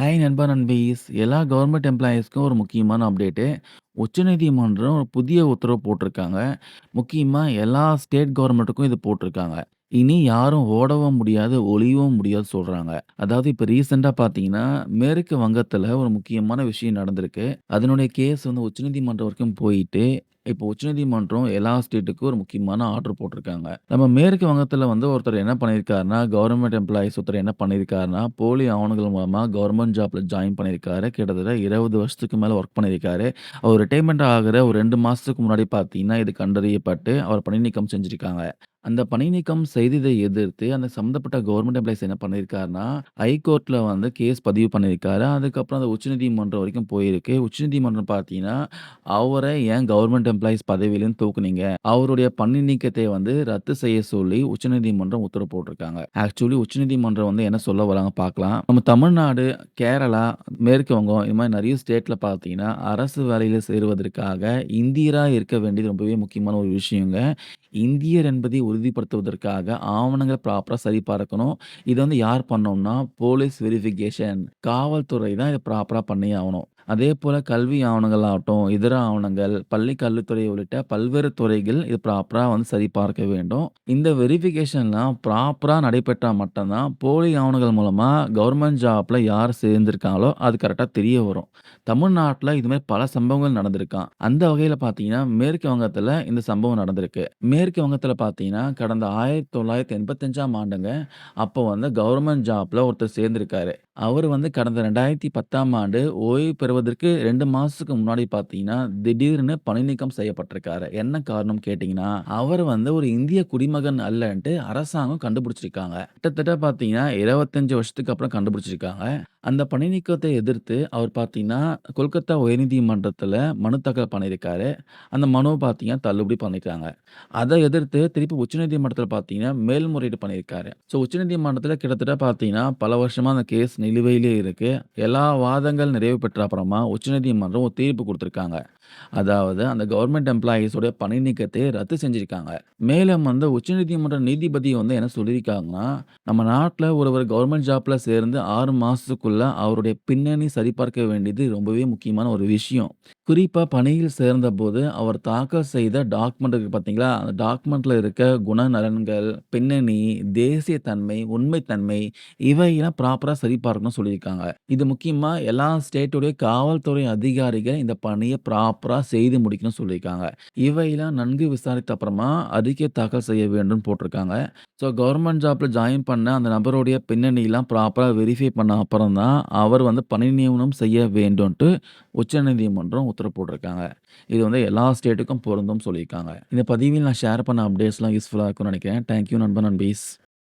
Hi நண்பா நண்பீஸ்! எல்லா government எம்ப்ளாயீஸ்க்கும் ஒரு முக்கியமான அப்டேட்டு. உச்சநீதிமன்றம் ஒரு புதிய உத்தரவு போட்டிருக்காங்க. முக்கியமாக எல்லா ஸ்டேட் கவர்மெண்ட்டுக்கும் இது போட்டிருக்காங்க. இனி யாரும் ஓடவும் முடியாது, ஒளியவும் முடியாது சொல்கிறாங்க அதாவது இப்போ ரீசெண்டாக பார்த்தீங்கன்னா, மேற்கு வங்கத்தில் ஒரு முக்கியமான விஷயம் நடந்திருக்கு. அதனுடைய கேஸ் வந்து உச்சநீதிமன்றம் வரைக்கும் போயிட்டு, இப்போ உச்சநீதிமன்றம் எல்லா ஸ்டேட்டுக்கும் ஒரு முக்கியமான ஆர்டர் போட்டிருக்காங்க. நம்ம மேற்கு வங்கத்தில் வந்து ஒருத்தர் என்ன பண்ணியிருக்காருன்னா, கவர்மெண்ட் எம்ப்ளாயீஸ் ஒருத்தர் என்ன பண்ணியிருக்காருன்னா, போலி ஆவணங்கள் மூலமாக கவர்மெண்ட் ஜாப்ல ஜாயின் பண்ணியிருக்காரு. கிட்டத்தட்ட 20 வருஷத்துக்கு மேலே ஒர்க் பண்ணியிருக்காரு. அவர் ரிட்டைர்மெண்ட் ஆகிற ஒரு ரெண்டு மாதத்துக்கு முன்னாடி பார்த்தீங்கன்னா, இது கண்டறியப்பட்டு அவர் பணி நீக்கம் செஞ்சிருக்காங்க. அந்த பணி நீக்கம் செய்ததை எதிர்த்து அந்த சம்மந்தப்பட்ட கவர்மெண்ட் எம்ப்ளாயீஸ் என்ன பண்ணியிருக்காருன்னா, ஹைகோர்ட்ல வந்து கேஸ் பதிவு பண்ணியிருக்காரு. அதுக்கப்புறம் அது உச்சநீதிமன்றம் வரைக்கும் போயிருக்கு. உச்சநீதிமன்றம் பார்த்தீங்கன்னா, அவர ஏன் கவர்மெண்ட் எம்ப்ளாயீஸ் பதவியிலேருந்து தூக்குனீங்க? அவருடைய பணி நீக்கத்தை வந்து ரத்து செய்ய சொல்லி உச்சநீதிமன்றம் உத்தரவு போட்டிருக்காங்க. ஆக்சுவலி உச்சநீதிமன்றம் வந்து என்ன சொல்ல வராங்க பார்க்கலாம். நம்ம தமிழ்நாடு, கேரளா, மேற்கு வங்கம் இது மாரி நெறைய ஸ்டேட்ல பார்த்தீங்கன்னா, அரசு வேலையில சேருவதற்காக இந்தியரா இருக்க வேண்டியது ரொம்பவே முக்கியமான ஒரு விஷயங்க. இந்தியர் என்பதை உறுதிப்படுத்துவதற்காக ஆவணங்கள ப்ராப்பராக சரிபார்க்கணும். இதை வந்து யார் பண்ணோம்னா போலீஸ் வெரிஃபிகேஷன் காவல்துறை தான் இதை ப்ராப்பராக பண்ணி ஆகணும் அதே போல் கல்வி ஆவணங்கள் ஆகட்டும், இதர ஆவணங்கள், பள்ளி கல்வித்துறை உள்ளிட்ட பல்வேறு துறைகள் இது ப்ராப்பரா வந்து சரிபார்க்க வேண்டும். இந்த வெரிஃபிகேஷன்லாம் ப்ராப்பரா நடைபெற்றா மட்டும் தான், போலி ஆவணங்கள் மூலமா கவர்மெண்ட் ஜாப்ல யார் சேர்ந்திருக்காங்களோ, அது கரெக்ட்டா தெரிய வரும். தமிழ்நாட்டில் இது மாரி பல சம்பவங்கள் நடந்திருக்காம். அந்த வகையில பார்த்தீங்கன்னா, மேற்கு வங்கத்தில இந்த சம்பவம் நடந்திருக்கு. மேற்கு வங்கத்தில பார்த்தீங்கன்னா, கடந்த 1985ஆம் ஆண்டுங்க, அப்போ வந்து கவர்மெண்ட் ஜாப்ல ஒருத்தர் சேர்ந்திருக்காரு. அவரு வந்து கடந்த 2010ஆம் ஆண்டு ஓய்வு பெறுவதற்கு 2 மாசத்துக்கு முன்னாடி பார்த்தீங்கன்னா, திடீர்னு பணி நீக்கம் செய்யப்பட்டிருக்காரு. என்ன காரணம் கேட்டீங்கன்னா, அவர் வந்து ஒரு இந்திய குடிமகன் அல்லன்ட்டு அரசாங்கம் கண்டுபிடிச்சிருக்காங்க. கிட்டத்தட்ட பார்த்தீங்கன்னா, 25 வருஷத்துக்கு அப்புறம் கண்டுபிடிச்சிருக்காங்க. அந்த பணி நீக்கத்தை எதிர்த்து அவர் பார்த்தீங்கன்னா, கொல்கத்தா உயர்நீதிமன்றத்தில மனு தாக்கல் பண்ணியிருக்காரு. அந்த மனுவ பார்த்தீங்கன்னா, தள்ளுபடி பண்ணிட்டாங்க. அத எதிர்த்து திருப்பி உச்சநீதிமன்றத்தில பார்த்தீங்கன்னா, மேல்முறையீடு பண்ணியிருக்காரு. ஸோ உச்சநீதிமன்றத்தில கிட்டத்தட்ட பார்த்தீங்கன்னா, பல வருஷமா அந்த கேஸ் நிலுவையிலே இருக்கு. எல்லா வாதங்கள் நிறைவு பெற்ற அப்புறமா உச்சநீதிமன்றம் ஒரு தீர்ப்பு குடுத்திருக்காங்க. அதாவது அந்த கவர்மெண்ட் எம்ப்ளாயீஸ் உடைய பணி நீக்கத்தை ரத்து செஞ்சிருக்காங்க. மேலும் வந்து உச்சநீதிமன்ற நீதிபதி வந்து என்ன சொல்லியிருக்காங்கன்னா, நம்ம நாட்ல ஒருவர் கவர்மெண்ட் ஜாப்ல சேர்ந்து 6 மாசத்துக்குள்ள அவருடைய பின்னணி சரிபார்க்க வேண்டியது ரொம்பவே முக்கியமான ஒரு விஷயம். குறிப்பா பணியில் சேர்ந்தபோது அவர் தாக்கல் செய்த டாக்குமெண்ட் இருக்கு பார்த்தீங்களா? அந்த டாக்குமெண்ட்ல இருக்க குணநலன்கள், பின்னணி, தேசிய தன்மை, உண்மைத்தன்மை இவையெல்லாம் ப்ராப்பரா சரிபார்க்கணும்னு சொல்லியிருக்காங்க. இது முக்கியமா எல்லா ஸ்டேட்டுடைய காவல்துறை அதிகாரிகள் இந்த பணியை ப்ராப்பரா செய்து முடிக்கணும்னு சொல்லியிருக்காங்க. இவையெல்லாம் நன்கு விசாரித்த அப்புறமா அறிக்கை தாக்கல் செய்ய வேண்டும் போட்டிருக்காங்க. ஸோ கவர்மெண்ட் ஜாப்பில் ஜாயின் பண்ண அந்த நபருடைய பின்னணிலாம் ப்ராப்பராக வெரிஃபை பண்ண அப்புறம் தான், அவர் வந்து பணி நியமனம் செய்ய வேண்டுன்ட்டு உச்சநீதிமன்றம் உத்தரவு போட்டிருக்காங்க. இது வந்து எல்லா ஸ்டேட்டுக்கும் பொருந்தும் சொல்லியிருக்காங்க. இந்த பதிவில் நான் ஷேர் பண்ண அப்டேட்ஸ்லாம் யூஸ்ஃபுல்லாக இருக்கும்னு நினைக்கிறேன் தேங்க் யூ நண்பா, நண்பீஸ்.